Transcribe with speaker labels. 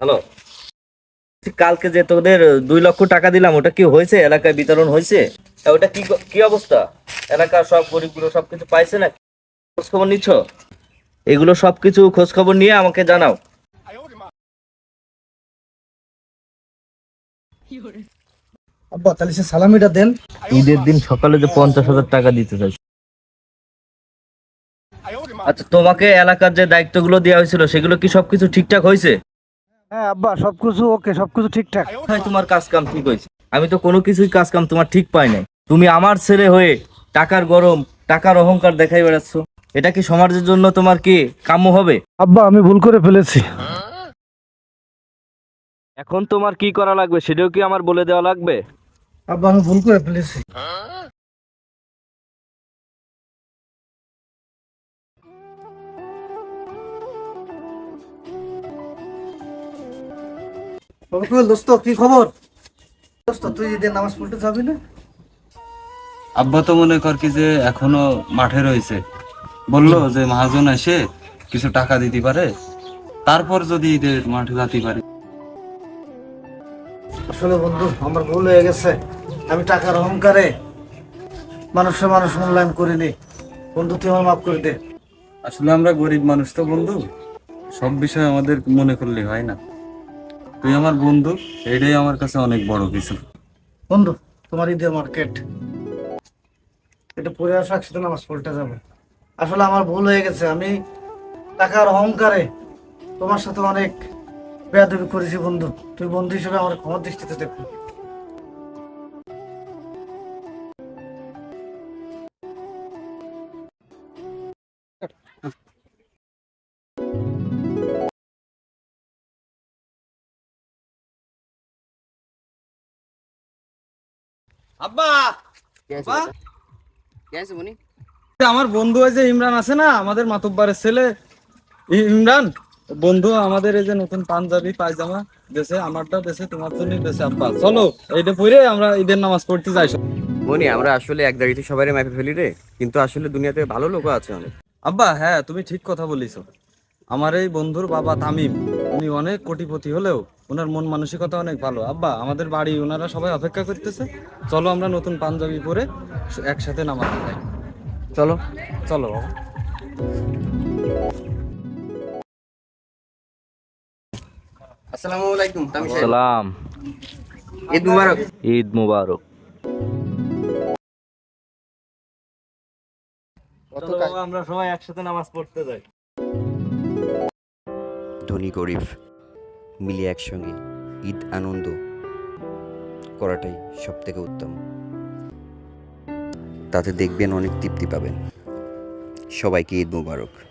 Speaker 1: Hello? কালকে যে তোদের দুই লক্ষ টাকা দিলাম ওটা কি হয়েছে? এলাকায় বিতরণ হয়েছে? তা ওটা কি কি অবস্থা? এলাকার সব গরিবগুলো সবকিছু পাইছে না খোঁজ খবর নিচ্ছ? এগুলো সবকিছু খোঁজ খবর নিয়ে আমাকে জানাও।
Speaker 2: আব্বা তাহলে সে সালামিটা দেন।
Speaker 1: ঈদের দিন সকালে যে পঞ্চাশ হাজার টাকা দিতে চাই। আচ্ছা তোমাকে এলাকার যে দায়িত্বগুলো দেওয়া হয়েছিল সেগুলো কি সবকিছু ঠিকঠাক হয়েছে?
Speaker 2: হ্যাঁ আব্বা সবকিছু ওকে সবকিছু ঠিকঠাক।
Speaker 1: তোমার কাজ কাম ঠিক হয়েছে। আমি তো কোনো কিছুই কাজ কাম তোমার ঠিক পাই নাই। তুমি আমার ছেলে হয়ে টাকার গরম টাকার অহংকার দেখাই বেড়াচ্ছ। এটা কি সমাজের জন্য তোমার কি কাম্য হবে?
Speaker 2: আব্বা আমি ভুল করে ফেলেছি।
Speaker 1: এখন তোমার কি করা লাগবে? সেটাও কি আমার বলে দেওয়া লাগবে?
Speaker 2: আব্বা আমি ভুল করে ফেলেছি। রবিকুল দোস্ত কি খবর? দোস্ত তুই ঈদের নামাজ পড়তে যাবি না?
Speaker 3: আব্বা তো মনে কর কি যে এখনও মাঠে রয়েছে। বলল যে মহাজন এসে কিছু টাকা দিতে পারে তারপর যদি ঈদের মাঠে যেতে পারে।
Speaker 2: আসলে বন্ধু আমার ভুল হয়ে গেছে। আমি টাকার অহংকারে মানুষের মানুষ মূল্যায়ন করিনি। বন্ধু তুই আমার মাফ করে দে।
Speaker 3: আসলে আমরা গরিব মানুষ তো বন্ধু। সব বিষয় আমাদের মনে করলে হয় না। তুই আমার বন্ধু, এটাই আমার কাছে অনেক বড় কিছু।
Speaker 2: বন্ধু, তোমার ঈদের মার্কেট এটা পরে আসো একসাথে নামাজ পড়তে যাব। আসলে আমার ভুল হয়ে গেছে। আমি টাকার অহংকারে তোমার সাথে অনেক বেয়াদবি করেছি বন্ধু। তুই বন্ধু হিসেবে আমার ক্ষমা দৃষ্টিতে দেখো।
Speaker 3: আব্বা!
Speaker 4: মনি
Speaker 3: আমার বন্ধু এই যে ইমরান আছে না আমাদের মাতব্বারের ছেলে। ইমরান বন্ধু আমাদের এই যে নতুন পাঞ্জাবি পায়জামা দেশে আমারটা দেশে তোমার জন্য দেশে আব্বা। চলো এইটা পরে আমরা ঈদের নামাজ পড়তে যাই।
Speaker 4: মনি আমরা আসলে এক জায়গাতে সবাই মাইপে ফেলি রে কিন্তু আসলে দুনিয়াতে ভালো লোক আছে অনেক।
Speaker 3: আব্বা হ্যাঁ তুমি ঠিক কথা বলিছো। আমার এই বন্ধুর বাবা তামিম। উনি অনেক কোটিপতি হলেও ওনার মন মানসিকতা অনেক ভালো। আব্বা আমাদের বাড়ি ওনারা সবাই অপেক্ষা করতেছে। চলো আমরা নতুন পাঞ্জাবি পরে একসাথে নামাজ যাই।
Speaker 4: চলো।
Speaker 3: চলো বাবা।
Speaker 4: আসসালামু আলাইকুম
Speaker 1: সালাম।
Speaker 4: ঈদ মুবারক।
Speaker 1: ঈদ মুবারক। আমরা সবাই একসাথে নামাজ পড়তে যাই।
Speaker 5: ধনী গরিব মিলে একসঙ্গে ঈদ আনন্দ করাটাই সব থেকে উত্তম। তাতে দেখবেন অনেক তৃপ্তি পাবেন। সবাইকে ঈদ মুবারক।